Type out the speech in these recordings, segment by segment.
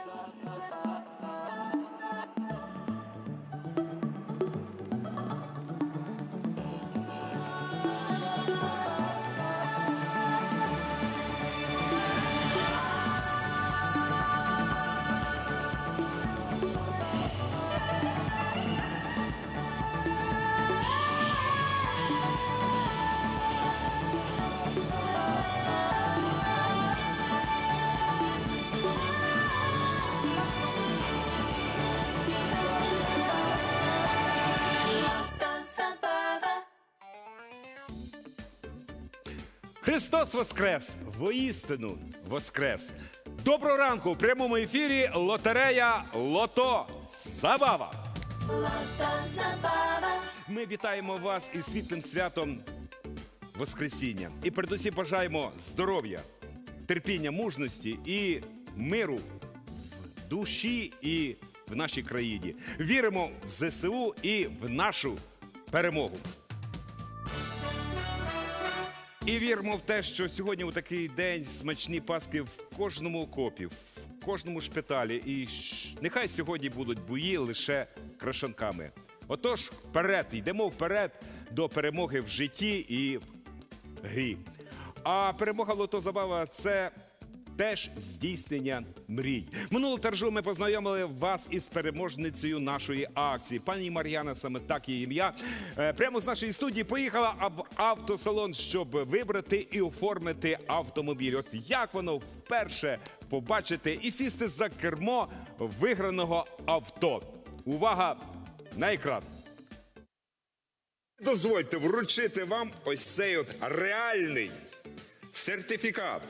sa sa sa Христос Воскрес! Воістину Воскрес! Доброго ранку! У прямому ефірі лотерея Лото Забава! Ми вітаємо вас із світлим святом Воскресіння. І передусім бажаємо здоров'я, терпіння, мужності і миру в душі і в нашій країні. Віримо в ЗСУ і в нашу перемогу. І віримо в те, що сьогодні у такий день смачні паски в кожному окопі, в кожному шпиталі. І нехай сьогодні будуть бої лише крашанками. Отож, вперед, йдемо вперед до перемоги в житті і в грі. А перемога Лото Забава це теж здійснення мрій. Минулого тержу ми познайомили вас із переможницею нашої акції. Пані Мар'яна, саме так її ім'я. е, Прямо з нашої студії поїхала в автосалон, щоб вибрати і оформити автомобіль. От як воно вперше побачити і сісти за кермо виграного авто. Увага на екран. Дозвольте вручити вам ось цей от реальний сертифікат.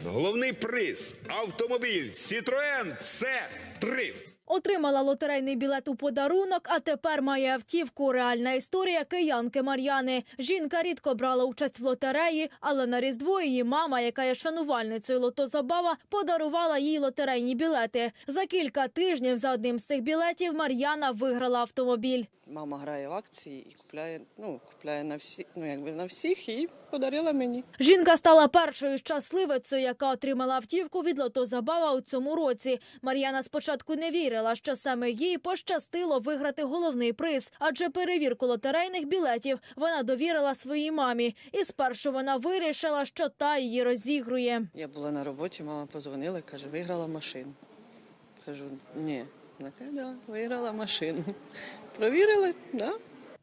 Головний приз автомобіль Citroen C3. Отримала лотерейний білет у подарунок, а тепер має автівку. Реальна історія киянки Мар'яни. Жінка рідко брала участь в лотереї, але на різдво її мама, яка є шанувальницею лотозабава, подарувала їй лотерейні білети. За кілька тижнів за одним з цих білетів Мар'яна виграла автомобіль. Мама грає в акції і купляє, ну, купляє на всі, ну, якби на всіх і подарила мені. Жінка стала першою щасливицею, яка отримала автівку від лотозабава у цьому році. Мар'яна спочатку не вірила, що саме їй пощастило виграти головний приз, адже перевірку лотерейних білетів вона довірила своїй мамі. І спершу вона вирішила, що та її розігрує. Я була на роботі, мама позвонила каже, виграла машину. Кажу, ні. Вона каже, да, виграла машину. Провірили, да.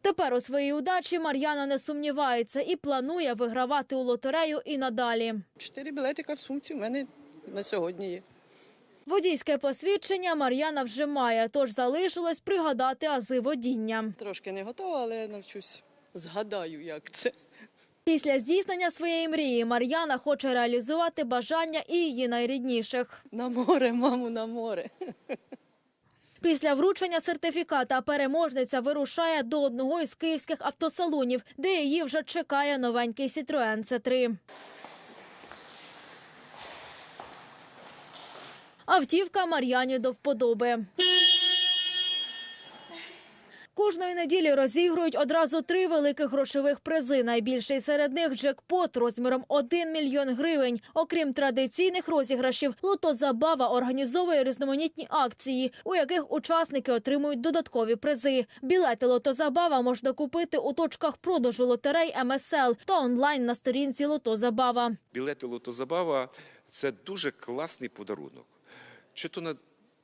Тепер у своїй удачі Мар'яна не сумнівається і планує вигравати у лотерею і надалі. Чотири білетика в сумці в мене на сьогодні є. Водійське посвідчення Мар'яна вже має, тож залишилось пригадати ази водіння. Трошки не готова, але навчусь. Згадаю, як це. Після здійснення своєї мрії Мар'яна хоче реалізувати бажання і її найрідніших. На море, маму, на море. Після вручення сертифіката переможниця вирушає до одного із київських автосалонів, де її вже чекає новенький Citroen C3. Автівка Мар'яні до вподоби. Кожної неділі розігрують одразу три великих грошових призи. Найбільший серед них джекпот розміром 1 мільйон гривень. Окрім традиційних розіграшів, лотозабава організовує різноманітні акції, у яких учасники отримують додаткові призи. Білети лотозабава можна купити у точках продажу лотерей МСЛ та онлайн на сторінці Лотозабава. білети Лотозабава це дуже класний подарунок. Чи то на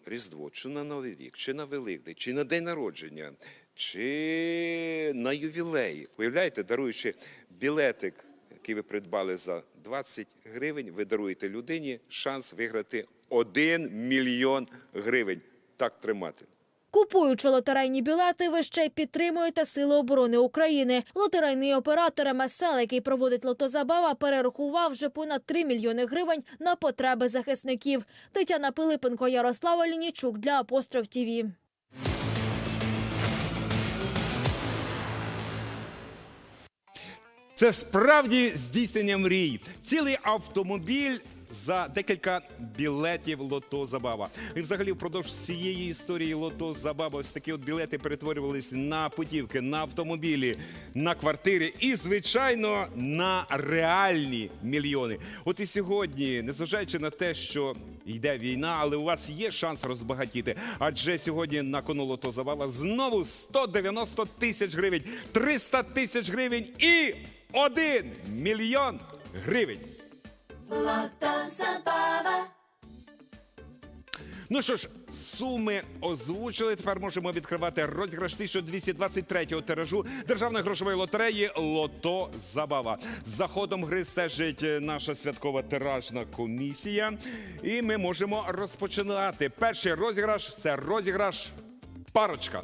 Різдво, чи на Новий рік, чи на Великдень, чи на день народження, чи на ювілей. Уявляєте, даруючи білетик, який ви придбали за 20 гривень, ви даруєте людині шанс виграти 1 мільйон гривень. Так тримати. Купуючи лотерейні білети, ви ще й підтримуєте Сили оборони України. Лотерейний оператор МСЛ, який проводить лотозабава, перерахував вже понад 3 мільйони гривень на потреби захисників. Тетяна Пилипенко, Ярослава Лінічук для Апостроф ТІВІ. Це справді здійснення мрій. Цілий автомобіль за декілька білетів Лото Забава. І взагалі впродовж всієї історії Лото Забава ось такі от білети перетворювались на путівки, на автомобілі, на квартири і, звичайно, на реальні мільйони. От і сьогодні, незважаючи на те, що йде війна, але у вас є шанс розбагатіти. Адже сьогодні на кону Лото Забава знову 190 тисяч гривень, 300 тисяч гривень і 1 мільйон гривень. Ну що ж, суми озвучили. Тепер можемо відкривати розіграш 1223-го тиражу державної грошової лотереї Лото Забава. За ходом гри стежить е, наша святкова тиражна комісія. І ми можемо розпочинати. Перший розіграш це розіграш парочка.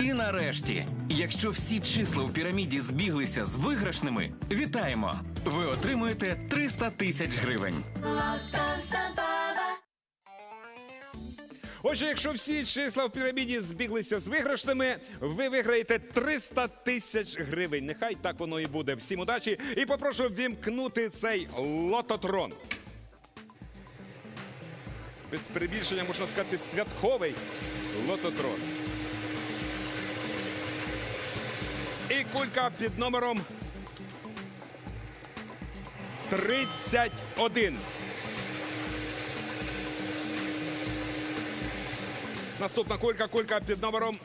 І нарешті, якщо всі числа у піраміді збіглися з виграшними, вітаємо! Ви отримуєте 300 тисяч гривень. Отже, якщо всі числа в піраміді збіглися з виграшними, ви виграєте 300 тисяч гривень. Нехай так воно і буде. Всім удачі і попрошу вімкнути цей лототрон. Без перебільшення можна сказати святковий лототрон. І кулька під номером 31. Наступна кулька, кулька під номером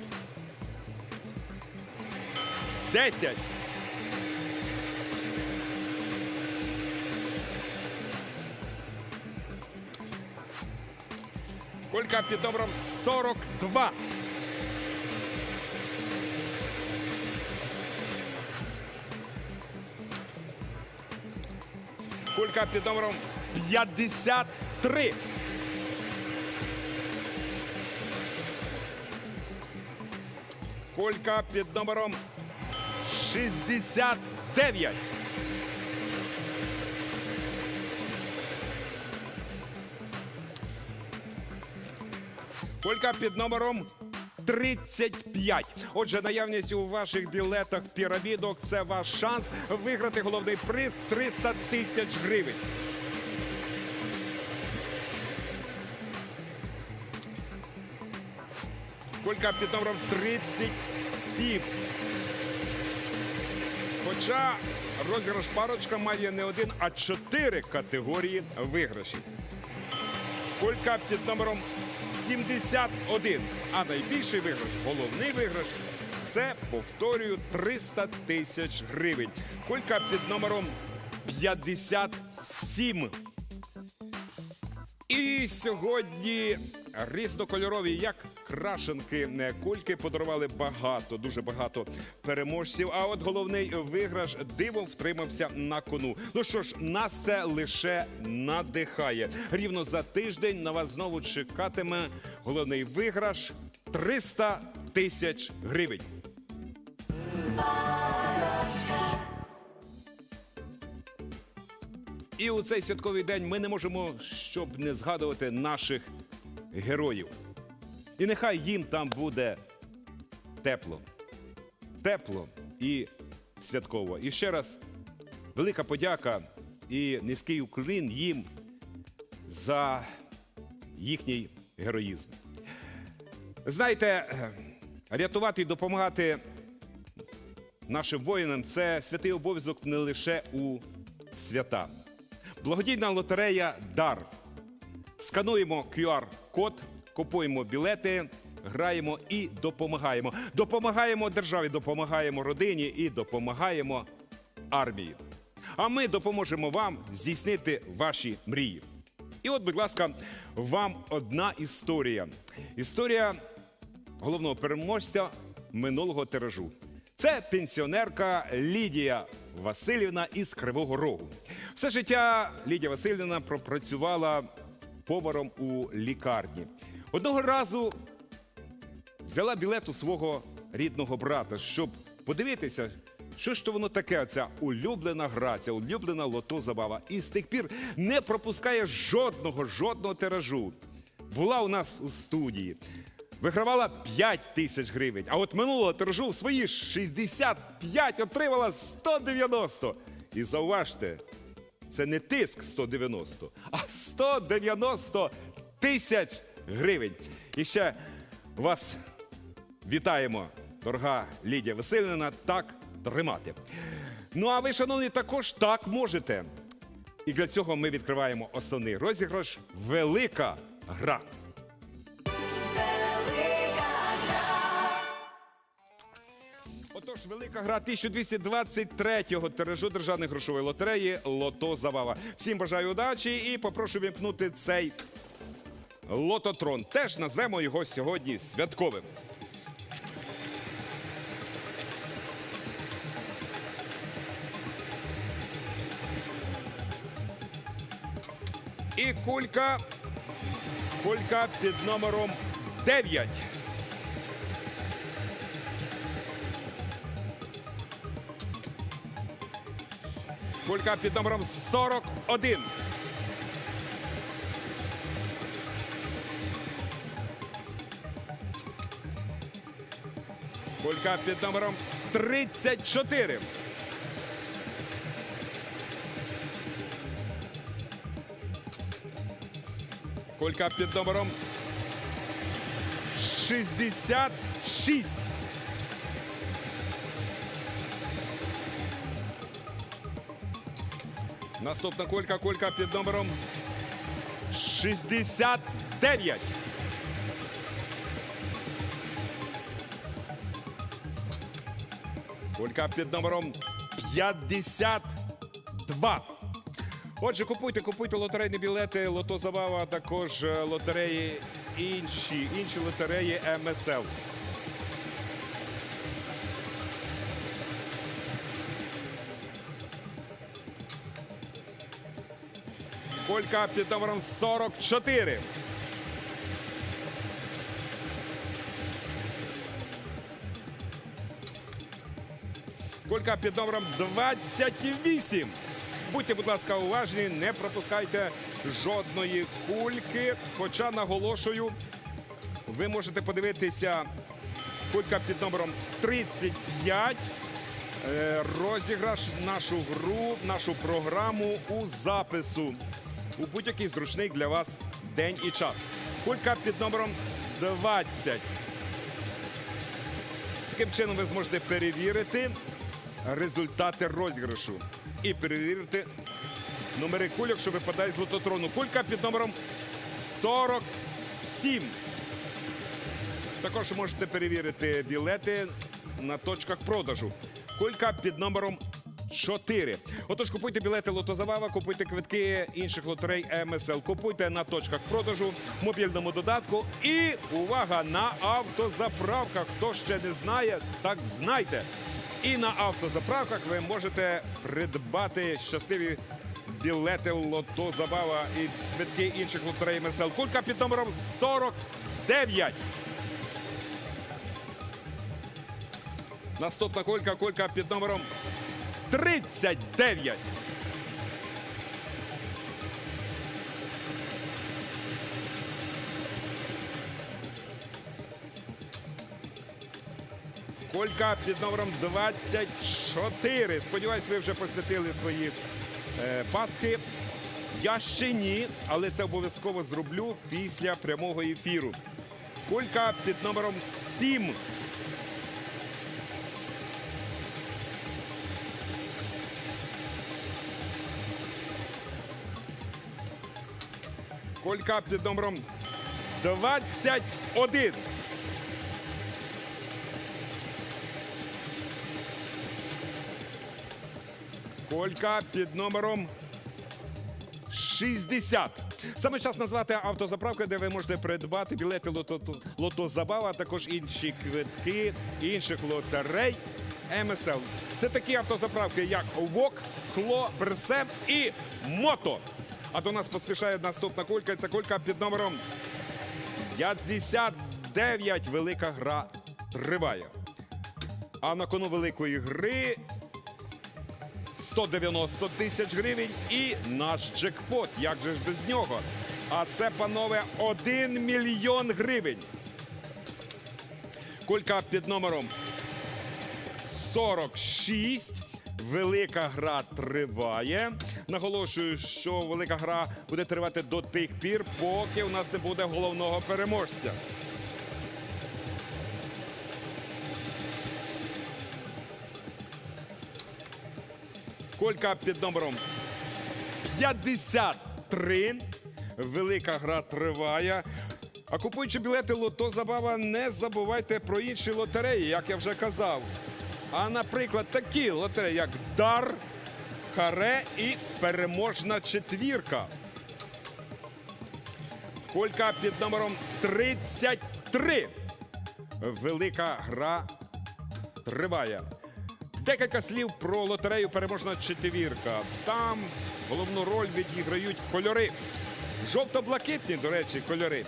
10. Кулька під номером 42. Кулька під номером 53. Колька під номером 69. Колька під номером 35. Отже, наявність у ваших білетах пірамідок це ваш шанс виграти головний приз 300 тисяч гривень. Колька під номером 37. Хоча розіграш парочка має не один, а чотири категорії виграшів. Колька під номером 71. А найбільший виграш, головний виграш це, повторюю, 300 тисяч гривень. Колька під номером 57. І сьогодні різнокольорові, як крашенки кульки, подарували багато, дуже багато переможців. А от головний виграш дивом втримався на кону. Ну що ж, нас це лише надихає. Рівно за тиждень на вас знову чекатиме головний виграш 300 тисяч гривень. І у цей святковий день ми не можемо щоб не згадувати наших героїв. І нехай їм там буде тепло. Тепло і святково. І ще раз велика подяка і низький уклін їм за їхній героїзм. Знаєте, рятувати і допомагати нашим воїнам це святий обов'язок не лише у свята. Благодійна лотерея Дар. Скануємо QR-код, купуємо білети, граємо і допомагаємо. Допомагаємо державі, допомагаємо родині і допомагаємо армії. А ми допоможемо вам здійснити ваші мрії. І от, будь ласка, вам одна історія. Історія головного переможця минулого тиражу. Це пенсіонерка Лідія Васильівна із Кривого Рогу. Все життя Лідія Васильівна пропрацювала поваром у лікарні. Одного разу взяла білет у свого рідного брата, щоб подивитися, що ж то воно таке, ця улюблена гра, ця улюблена лото забава. І з тих пір не пропускає жодного, жодного тиражу. Була у нас у студії. Вигравала 5 тисяч гривень. А от минулого тиражу в свої 65 отримала 190. І зауважте, це не тиск 190, а 190 тисяч гривень. І ще вас вітаємо, дорога Лідія Васильівна, так тримати. Ну а ви, шановні, також так можете. І для цього ми відкриваємо основний розіграш Велика гра. Отож, велика гра 1223-го тиражу державної грошової лотереї Лото Забава. Всім бажаю удачі і попрошу вімкнути цей лототрон. Теж назвемо його сьогодні святковим. І кулька. Кулька під номером 9. Кулька під номером 41. Кулька під номером 34. Кулька під номером 66. Наступна кулька, кулька під номером 69. Кулька під номером 52. Отже, купуйте, купуйте лотерейні білети, лото забава, також е, лотереї інші, інші лотереї МСЛ. Колька під номером 44. Колька під номером 28. Будьте, будь ласка, уважні, не пропускайте жодної кульки. Хоча наголошую, ви можете подивитися кулька під номером 35. Е, Розіграш нашу гру, нашу програму у запису у будь-який зручний для вас день і час. Кулька під номером 20. Таким чином ви зможете перевірити результати розіграшу і перевірити номери кульок, що випадає з лототрону. Кулька під номером 47. Також можете перевірити білети на точках продажу. Кулька під номером 4. Отож, купуйте білети Лотозабава, купуйте квитки інших лотерей МСЛ. Купуйте на точках продажу, мобільному додатку. І увага на автозаправках. Хто ще не знає, так знайте. І на автозаправках ви можете придбати щасливі білети Лото Забава і квитки інших лотерей МСЛ. Кулька під номером 49. Наступна кулька, кулька під номером 39. Колька під номером 24. Сподіваюсь, ви вже посвятили свої е, пасхи. Я ще ні, але це обов'язково зроблю після прямого ефіру. Колька під номером 7. Колька під номером 21. Колька під номером 60. Саме час назвати автозаправки, де ви можете придбати білети лото, лото а також інші квитки інших лотерей МСЛ. Це такі автозаправки, як ВОК, Кло, Берсем і Мото. А до нас поспішає наступна кулька. Це кулька під номером 59. Велика гра триває. А на кону великої гри 190 тисяч гривень і наш джекпот. Як же ж без нього? А це, панове, 1 мільйон гривень. Кулька під номером 46. Велика гра триває. Наголошую, що велика гра буде тривати до тих пір, поки у нас не буде головного переможця. Колька під номером 53. Велика гра триває. А купуючи білети лото забава, не забувайте про інші лотереї, як я вже казав. А, наприклад, такі лотереї, як Дар, Харе і Переможна четвірка. Колька під номером 33. Велика гра триває. Декілька слів про лотерею Переможна четвірка. Там головну роль відіграють кольори. Жовто-блакитні, до речі, кольори.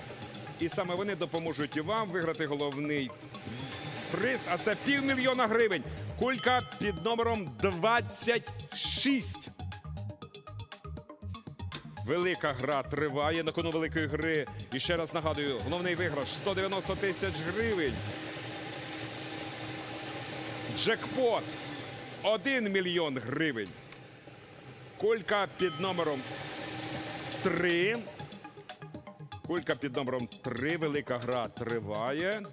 І саме вони допоможуть і вам виграти головний приз, а це півмільйона гривень. Кулька під номером 26. Велика гра триває на кону великої гри. І ще раз нагадую, головний виграш 190 тисяч гривень. Джекпот 1 мільйон гривень. Колька під номером 3. Кулька під номером 3. Велика гра триває.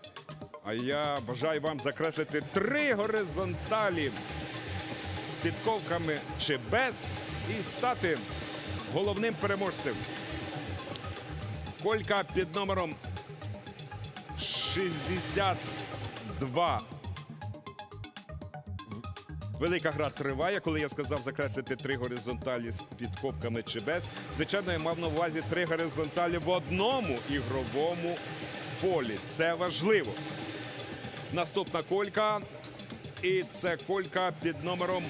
А я бажаю вам закреслити три горизонталі з підковками чи без і стати головним переможцем. Колька під номером 62. Велика гра триває. Коли я сказав закреслити три горизонталі з підковками чи без, звичайно, я мав на увазі три горизонталі в одному ігровому полі. Це важливо. Наступна колька. І це колька під номером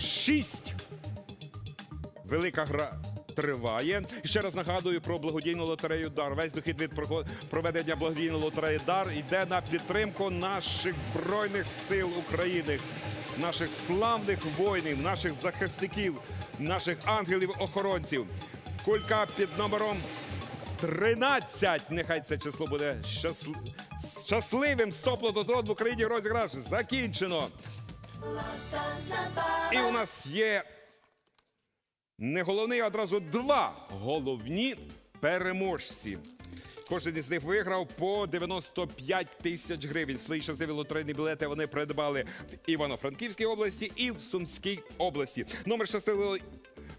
6. Велика гра триває. Ще раз нагадую про благодійну лотерею Дар. Весь дохід від проведення благодійної лотереї Дар йде на підтримку наших збройних сил України, наших славних воїнів, наших захисників, наших ангелів-охоронців. Кулька під номером 13. Нехай це число буде щасл... щасливим. Стоп лототрон в Україні розіграш закінчено. І у нас є не головний, а одразу два головні переможці. Кожен із них виграв по 95 тисяч гривень. Свої щасливі лотерейні білети вони придбали в Івано-Франківській області і в Сумській області. Номер щасливого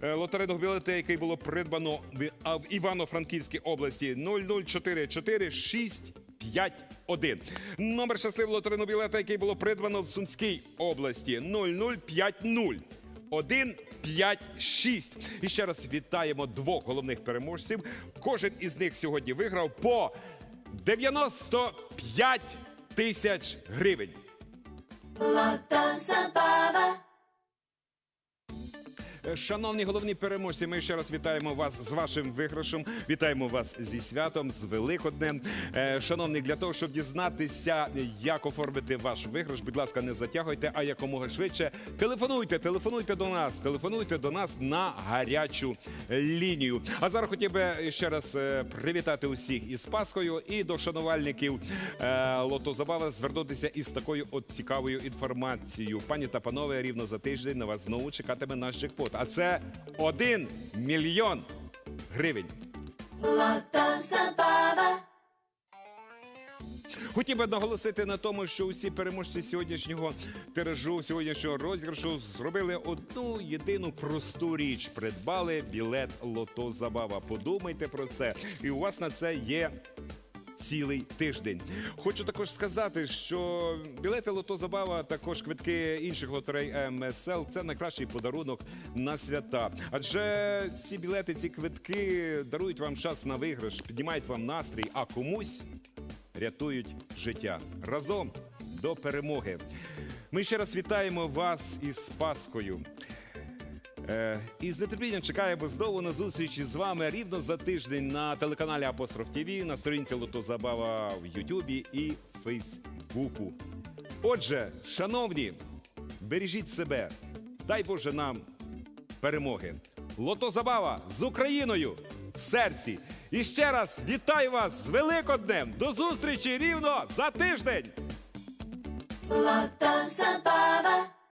е, лотерейного білета, який було придбано в, Івано-Франківській області 0044651. Номер щасливого лотерейного білета, який було придбано в Сумській області 0050. 1, 5, 6. І ще раз вітаємо двох головних переможців. Кожен із них сьогодні виграв по 95 тисяч гривень. Е, Шановні головні переможці, ми ще раз вітаємо вас з вашим виграшем. Вітаємо вас зі святом, з Великоднем. Е, Шановні, для того, щоб дізнатися, як оформити ваш виграш, будь ласка, не затягуйте, а якомога швидше телефонуйте, телефонуйте до нас, телефонуйте до нас на гарячу лінію. А зараз хотів би ще раз е, привітати усіх із Пасхою і до шанувальників е, Лотозабава звернутися із такою от цікавою інформацією. Пані та панове, рівно за тиждень на вас знову чекатиме наш джекпот. А це 1 мільйон гривень. Хотів би наголосити на тому, що усі переможці сьогоднішнього тиражу, сьогоднішнього розіграшу зробили одну єдину просту річ: придбали білет Лото Забава. Подумайте про це, і у вас на це є цілий тиждень. Хочу також сказати, що білети Лото Забава, також квитки інших лотерей МСЛ це найкращий подарунок на свята. Адже ці білети, ці квитки дарують вам час на виграш, піднімають вам настрій, а комусь рятують життя. Разом до перемоги. Ми ще раз вітаємо вас із Паскою. Е, і з нетерпінням чекаємо знову на зустрічі з вами рівно за тиждень на телеканалі Апостроф ТВ, на сторінці Лото Забава в Ютубі і Фейсбуку. Отже, шановні, бережіть себе, дай Боже нам перемоги. Лото Забава з Україною в серці. І ще раз вітаю вас з Великоднем! До зустрічі рівно за тиждень! Lota Zabava.